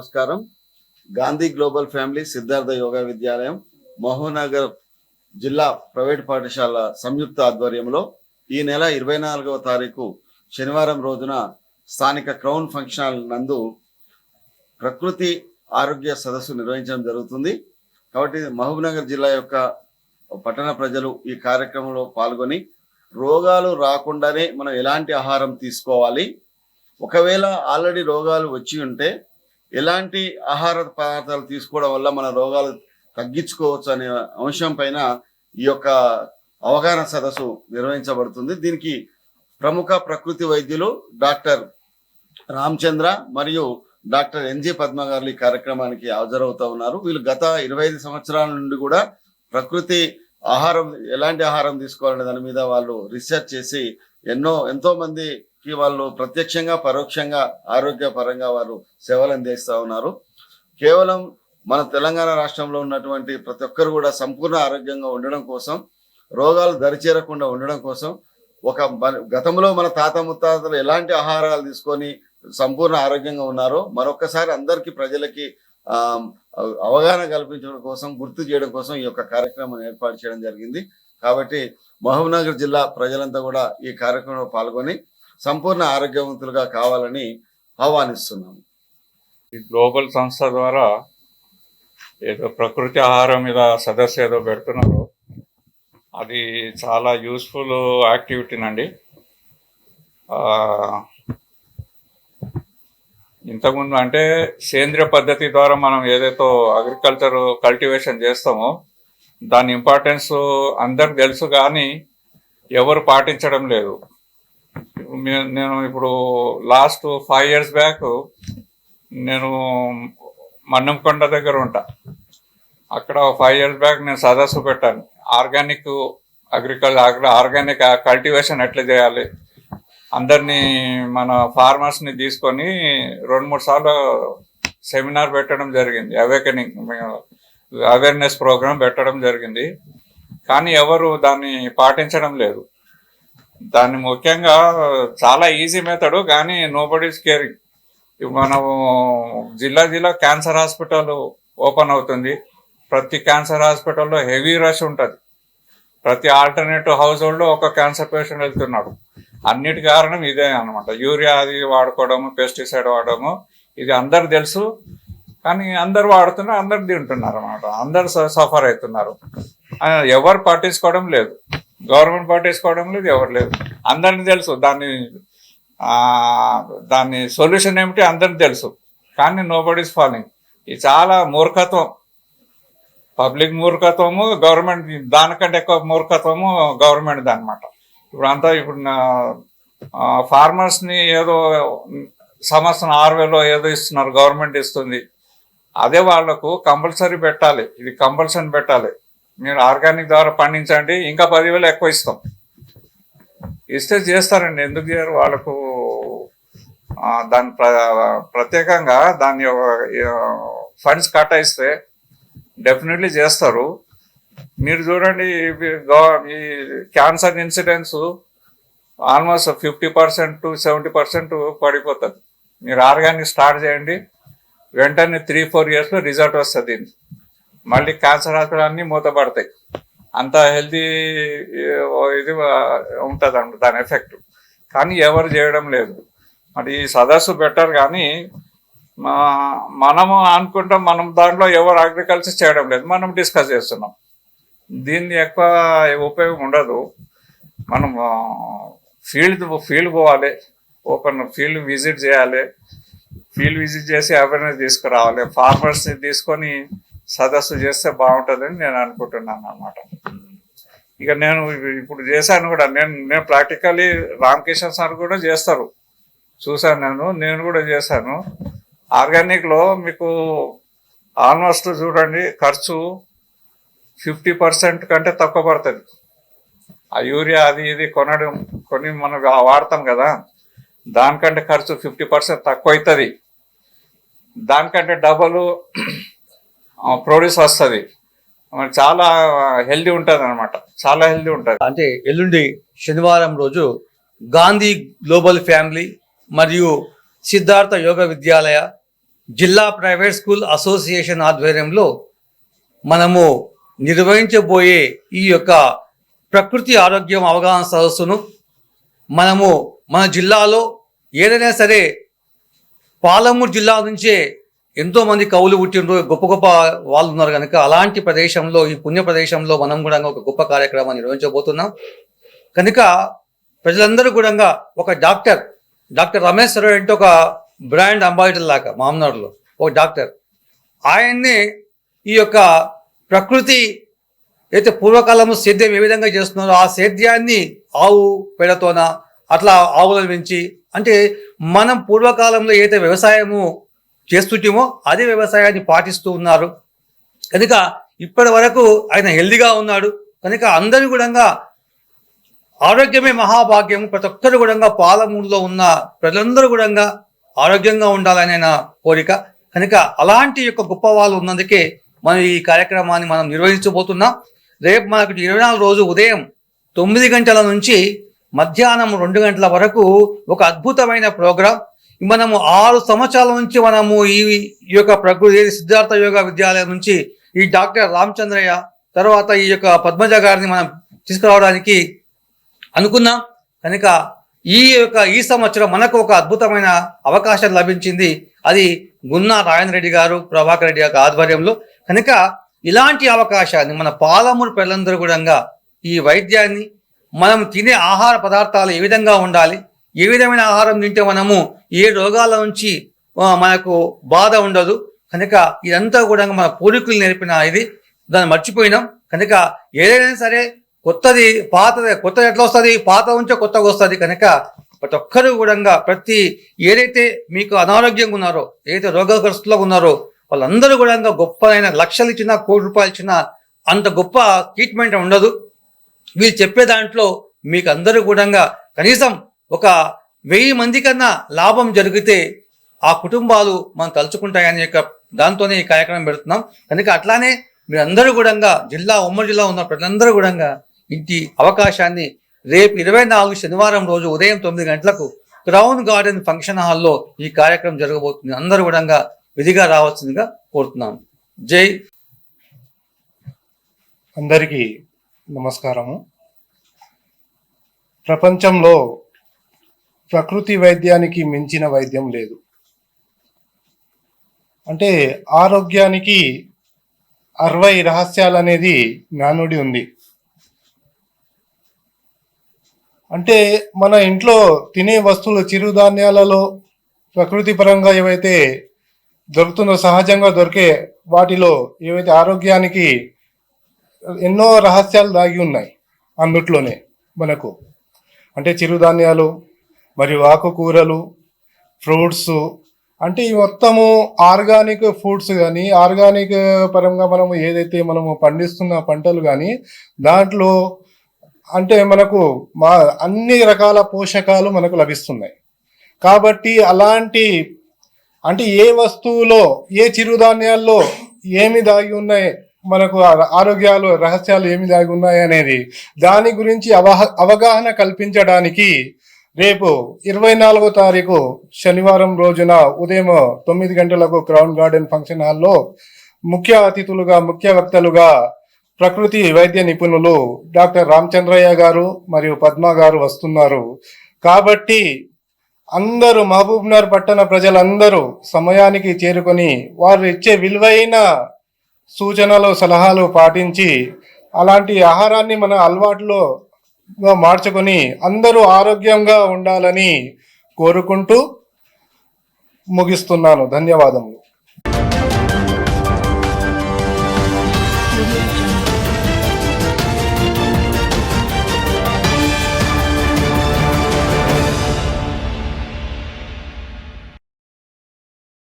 నమస్కారం. Gandhi global family Siddhartha yoga Vidyalayam మహోనగర్ జిల్లా ప్రైవేట్ పాఠశాల సంయుక్త ఆధ్వర్యంలో ఈ నెల ఇరవై నాలుగవ తారీఖు శనివారం రోజున స్థానిక క్రౌన్ ఫంక్షన్ హాల్ నందు ప్రకృతి ఆరోగ్య సదస్సు నిర్వహించడం జరుగుతుంది. కాబట్టి మహబూబ్నగర్ జిల్లా యొక్క పట్టణ ప్రజలు ఈ కార్యక్రమంలో పాల్గొని రోగాలు రాకుండానే మనం ఎలాంటి ఆహారం తీసుకోవాలి? ఒకవేళ ఆల్రెడీ రోగాలు వచ్చి ఉంటే ఎలాంటి ఆహార పదార్థాలు తీసుకోవడం వల్ల మన రోగాలు తగ్గించుకోవచ్చు అనే అంశం పైన ఈ యొక్క అవగాహన సదస్సు నిర్వహించబడుతుంది. దీనికి ప్రముఖ ప్రకృతి వైద్యులు డాక్టర్ రామచంద్ర మరియు డాక్టర్ ఎన్జి పద్మ గారు ఈ కార్యక్రమానికి హాజరవుతా ఉన్నారు. వీళ్ళు గత ఇరవై ఐదు సంవత్సరాల నుండి కూడా ప్రకృతి ఆహారం ఎలాంటి ఆహారం తీసుకోవాలనే దాని మీద వాళ్ళు రీసెర్చ్ చేసి ఎన్నో ఎంతో కి వాళ్ళు ప్రత్యక్షంగా పరోక్షంగా ఆరోగ్యపరంగా వారు సేవలు అందిస్తూ ఉన్నారు. కేవలం మన తెలంగాణ రాష్ట్రంలో ఉన్నటువంటి ప్రతి ఒక్కరు కూడా సంపూర్ణ ఆరోగ్యంగా ఉండడం కోసం రోగాలు దరిచేరకుండా ఉండడం కోసం ఒక గతంలో మన తాత ముత్తాతలు ఎలాంటి ఆహారాలు తీసుకొని సంపూర్ణ ఆరోగ్యంగా ఉన్నారో మరొకసారి అందరికీ ప్రజలకి అవగాహన కల్పించడం కోసం గుర్తు చేయడం కోసం ఈ యొక్క కార్యక్రమం ఏర్పాటు చేయడం జరిగింది. కాబట్టి మహబూబ్నగర్ జిల్లా ప్రజలంతా కూడా ఈ కార్యక్రమంలో పాల్గొని సంపూర్ణ ఆరోగ్యవంతులుగా కావాలని ఆహ్వానిస్తున్నాము ఈ గ్లోబల్ సంస్థ ద్వారా ఏదో ప్రకృతి ఆహారం మీద సదస్సు ఏదో పెడుతున్నారు. అది చాలా యూస్ఫుల్ యాక్టివిటీనండి ఇంతకుముందు అంటే సేంద్రియ పద్ధతి ద్వారా మనం ఏదైతే అగ్రికల్చర్ కల్టివేషన్ చేస్తామో దాని ఇంపార్టెన్స్ అందరికి తెలుసు కానీ ఎవరు పాటించడం లేదు. నేను ఇప్పుడు లాస్ట్ ఫైవ్ ఇయర్స్ బ్యాక్ నేను మన్నంకొండ దగ్గర ఉంటా. అక్కడ ఫైవ్ ఇయర్స్ బ్యాక్ నేను సదస్సు పెట్టాను. ఆర్గానిక్ అగ్రికల్చర్ ఆర్గానిక్ కల్టివేషన్ ఎట్లా చేయాలి? అందరినీ మన ఫార్మర్స్ని తీసుకొని రెండు మూడు సార్లు సెమినార్ పెట్టడం జరిగింది. అవేకనింగ్ అవేర్నెస్ ప్రోగ్రామ్ పెట్టడం జరిగింది. కానీ ఎవరు దాన్ని పాటించడం లేదు. దాన్ని ముఖ్యంగా చాలా ఈజీ మెథడ్ కానీ నో బడీస్ కేరింగ్ మనము జిల్లా జిల్లా క్యాన్సర్ హాస్పిటల్ ఓపెన్ అవుతుంది. ప్రతి క్యాన్సర్ హాస్పిటల్లో హెవీ రష్ ఉంటుంది. ప్రతి ఆల్టర్నేటివ్ హౌస్ హోల్డ్ ఒక క్యాన్సర్ పేషెంట్ వెళ్తున్నాడు. అన్నిటి కారణం ఇదే అనమాట యూరియా అది వాడుకోవడము పెస్టిసైడ్ వాడడము ఇది అందరు తెలుసు. కానీ అందరు వాడుతున్నారు అందరు తింటున్నారు అనమాట అందరు సఫర్ అవుతున్నారు. ఎవరు పట్టించుకోవడం లేదు. గవర్నమెంట్ పట్టేసుకోవడం లేదు ఎవరు లేదు. అందరిని తెలుసు. దాన్ని దాన్ని దాని సొల్యూషన్ ఏమిటి అందరికి తెలుసు. కానీ నో బడీస్ ఫాలోయింగ్ ఇది చాలా మూర్ఖత్వం. పబ్లిక్ మూర్ఖత్వము గవర్నమెంట్ దానికంటే ఎక్కువ మూర్ఖత్వము గవర్నమెంట్ అనమాట ఇప్పుడు అంతా ఇప్పుడు ఫార్మర్స్ని ఏదో సంవత్సరం ఆరు వేలో ఏదో ఇస్తున్నారు గవర్నమెంట్ ఇస్తుంది. అదే వాళ్ళకు కంపల్సరీ పెట్టాలి. ఇది కంపల్సరీ పెట్టాలి. మీరు ఆర్గానిక్ ద్వారా పండించండి ఇంకా పదివేలు ఎక్కువ ఇస్తాం. ఇస్తే చేస్తారండి. ఎందుకు చేయరు? వాళ్ళకు దాని ప్ర- ప్రత్యేకంగా దాని ఫండ్స్ కేటాయిస్తే డెఫినెట్లీ చేస్తారు. మీరు చూడండి ఈ cancer incidence almost fifty percent to seventy percent పడిపోతుంది. మీరు ఆర్గానిక్ స్టార్ట్ చేయండి వెంటనే త్రీ ఫోర్ ఇయర్స్లో రిజల్ట్ వస్తుంది మళ్ళీ క్యాన్సర్ హాస్పిటల్ అన్నీ మూతపడతాయి. అంత హెల్తీ ఇది ఉంటుంది అన్నమాట దాని ఎఫెక్ట్ కానీ ఎవరు చేయడం లేదు. మరి ఈ సదస్సు బెటర్ కానీ మా- మనము అనుకుంటాం మనం దాంట్లో ఎవరు అగ్రికల్చర్ చేయడం లేదు. మనం డిస్కస్ చేస్తున్నాం. దీన్ని ఎక్కువ ఉపయోగం ఉండదు. మనం ఫీల్డ్ ఫీల్డ్ పోవాలి. ఓపెన్ ఫీల్డ్ విజిట్ చేయాలి. ఫీల్డ్ విజిట్ చేసి అవేర్నెస్ తీసుకురావాలి. ఫార్మర్స్ని తీసుకొని సదస్సు చేస్తే బాగుంటుందని నేను అనుకుంటున్నాను అన్నమాట. ఇక నేను ఇప్పుడు చేశాను కూడా నేను నేను ప్రాక్టికల్లీ రామకిషన్ సార్ కూడా చేస్తారు. చూశాను నేను నేను కూడా చేశాను. ఆర్గానిక్లో మీకు ఆల్మోస్ట్ చూడండి ఖర్చు ఫిఫ్టీ పర్సెంట్ కంటే తక్కువ పడుతుంది. ఆ యూరియా అది ఇది కొనడం కొని మనం వాడతాం కదా దానికంటే ఖర్చు ఫిఫ్టీ పర్సెంట్ తక్కువ అవుతుంది దానికంటే డబల్ ప్రొడ్యూస్ వస్తుంది. చాలా హెల్దీ ఉంటుంది అనమాట చాలా హెల్దీ ఉంటుంది. అంటే ఎల్లుండి శనివారం రోజు గాంధీ గ్లోబల్ ఫ్యామిలీ మరియు సిద్ధార్థ యోగ విద్యాలయ జిల్లా ప్రైవేట్ స్కూల్ అసోసియేషన్ ఆధ్వర్యంలో మనము నిర్వహించబోయే ఈ యొక్క ప్రకృతి ఆరోగ్యం అవగాహన సదస్సును మనము మన జిల్లాలో ఏదైనా సరే పాలమూరు జిల్లా నుంచే ఎంతో మంది కవులు పుట్టిండ్రు గొప్ప గొప్ప వాళ్ళు ఉన్నారు కనుక అలాంటి ప్రదేశంలో ఈ పుణ్య ప్రదేశంలో మనం కూడా ఒక గొప్ప కార్యక్రమాన్ని నిర్వహించబోతున్నాం. కనుక ప్రజలందరూ కూడా ఒక డాక్టర్ డాక్టర్ రమేష్ సర్వ అంటే ఒక బ్రాండ్ అంబాసిడర్ లాగా మామనాడులో ఒక డాక్టర్. ఆయన్ని ఈ యొక్క ప్రకృతి అయితే పూర్వకాలము సేద్యం ఏ విధంగా చేస్తున్నారో ఆ సేద్యాన్ని ఆవు పేడతోన అట్లా ఆవులను పెంచి అంటే మనం పూర్వకాలంలో ఏదైతే వ్యవసాయము చేస్తుంటేమో అదే వ్యవసాయాన్ని పాటిస్తూ ఉన్నారు. కనుక ఇప్పటి వరకు ఆయన హెల్దీగా ఉన్నాడు. కనుక అందరూ కూడా ఆరోగ్యమే మహాభాగ్యం ప్రతి ఒక్కరు కూడా పాలమూరులో ఉన్న ప్రజలందరూ కూడా ఆరోగ్యంగా ఉండాలని ఆయన కోరిక. కనుక అలాంటి యొక్క గొప్ప వాళ్ళు ఉన్నందుకే మనం ఈ కార్యక్రమాన్ని మనం నిర్వహించబోతున్నాం. రేపు మనకు ఇరవై నాలుగు రోజు ఉదయం తొమ్మిది గంటల నుంచి మధ్యాహ్నం రెండు గంటల వరకు ఒక అద్భుతమైన ప్రోగ్రాం. మనము ఆరు సంవత్సరాల నుంచి మనము ఈ ఈ యొక్క ప్రకృతి సిద్ధార్థ యోగా విద్యాలయం నుంచి ఈ డాక్టర్ రామచంద్రయ్య తర్వాత ఈ యొక్క పద్మజ గారిని మనం తీసుకురావడానికి అనుకున్నాం. కనుక ఈ యొక్క ఈ సంవత్సరం మనకు ఒక అద్భుతమైన అవకాశం లభించింది. అది గున్నా రాయన్ రెడ్డి గారు ప్రభాకర్ రెడ్డి యొక్క ఆధ్వర్యంలో. కనుక ఇలాంటి అవకాశాన్ని మన పాలమూరు ప్రజలందరూ కూడా ఈ వైద్యాన్ని మనం తినే ఆహార పదార్థాలు ఏ విధంగా ఉండాలి ఏ విధమైన ఆహారం తింటే మనము ఏ రోగాల నుంచి మనకు బాధ ఉండదు. కనుక ఇదంతా కూడా మన పూర్వీకులు నేర్పిన ఇది. దాన్ని మర్చిపోయినాం. కనుక ఏదైనా సరే కొత్తది పాతది కొత్తది ఎట్లా వస్తుంది? పాత ఉంచే కొత్తగా వస్తుంది. కనుక ప్రతి ఒక్కరు కూడా ప్రతి ఏదైతే మీకు అనారోగ్యంగా ఉన్నారో ఏదైతే రోగగ్రస్తులో ఉన్నారో వాళ్ళందరూ కూడా గొప్పదైన లక్షలు ఇచ్చినా కోటి రూపాయలు ఇచ్చినా అంత గొప్ప ట్రీట్మెంట్ ఉండదు. వీళ్ళు చెప్పే దాంట్లో మీకు అందరూ కూడా కనీసం ఒక వెయ్యి మంది కన్నా లాభం జరిగితే ఆ కుటుంబాలు మనం తలుచుకుంటాయనే యొక్క దాంతోనే ఈ కార్యక్రమం పెడుతున్నాం. కనుక అట్లానే మీరందరూ కూడా జిల్లా ఉమ్మడి జిల్లా ఉన్న ప్రజలందరూ కూడా ఇంటి అవకాశాన్ని రేపు ఇరవై నాలుగు శనివారం రోజు ఉదయం తొమ్మిది గంటలకు క్రౌన్ గార్డెన్ ఫంక్షన్ హాల్లో ఈ కార్యక్రమం జరగబోతుంది. అందరూ కూడా విధిగా రావాల్సిందిగా కోరుతున్నాం. జై. అందరికీ నమస్కారము. ప్రపంచంలో ప్రకృతి వైద్యానికి మించిన వైద్యం లేదు. అంటే ఆరోగ్యానికి అరవై రహస్యాలు అనేది జ్ఞానుడి ఉంది. అంటే మన ఇంట్లో తినే వస్తువులు చిరుధాన్యాలలో ప్రకృతి పరంగా ఏవైతే దొరుకుతుందో సహజంగా దొరికే వాటిలో ఏవైతే ఆరోగ్యానికి ఎన్నో రహస్యాలు దాగి ఉన్నాయి అందుట్లోనే మనకు. అంటే చిరుధాన్యాలు మరియు ఆకుకూరలు ఫ్రూట్స్ అంటే ఈ మొత్తము ఆర్గానిక్ ఫుడ్స్ కానీ ఆర్గానిక్ పరంగా మనము ఏదైతే మనము పండిస్తున్న పంటలు కానీ దాంట్లో అంటే మనకు మా అన్ని రకాల పోషకాలు మనకు లభిస్తున్నాయి. కాబట్టి అలాంటి అంటే ఏ వస్తువులో ఏ చిరుధాన్యాల్లో ఏమి దాగి ఉన్నాయి మనకు ఆరోగ్యాలు రహస్యాలు ఏమి దాగి ఉన్నాయి అనేది దాని గురించి అవహ అవగాహన కల్పించడానికి రేపు ఇరవై నాలుగో తారీఖు శనివారం రోజున ఉదయం తొమ్మిది గంటలకు క్రౌన్ గార్డెన్ ఫంక్షన్ హాల్లో ముఖ్య అతిథులుగా ముఖ్య వక్తలుగా ప్రకృతి వైద్య నిపుణులు డాక్టర్ రామచంద్రయ్య గారు మరియు పద్మ గారు వస్తున్నారు. కాబట్టి అందరూ మహబూబ్నగర్ పట్టణ ప్రజలందరూ సమయానికి చేరుకొని వారు ఇచ్చే విలువైన సూచనలు సలహాలు పాటించి అలాంటి ఆహారాన్ని మన అలవాటులో మార్చుకొని అందరూ ఆరోగ్యంగా ఉండాలని కోరుకుంటూ ముగిస్తున్నాను. ధన్యవాదములు.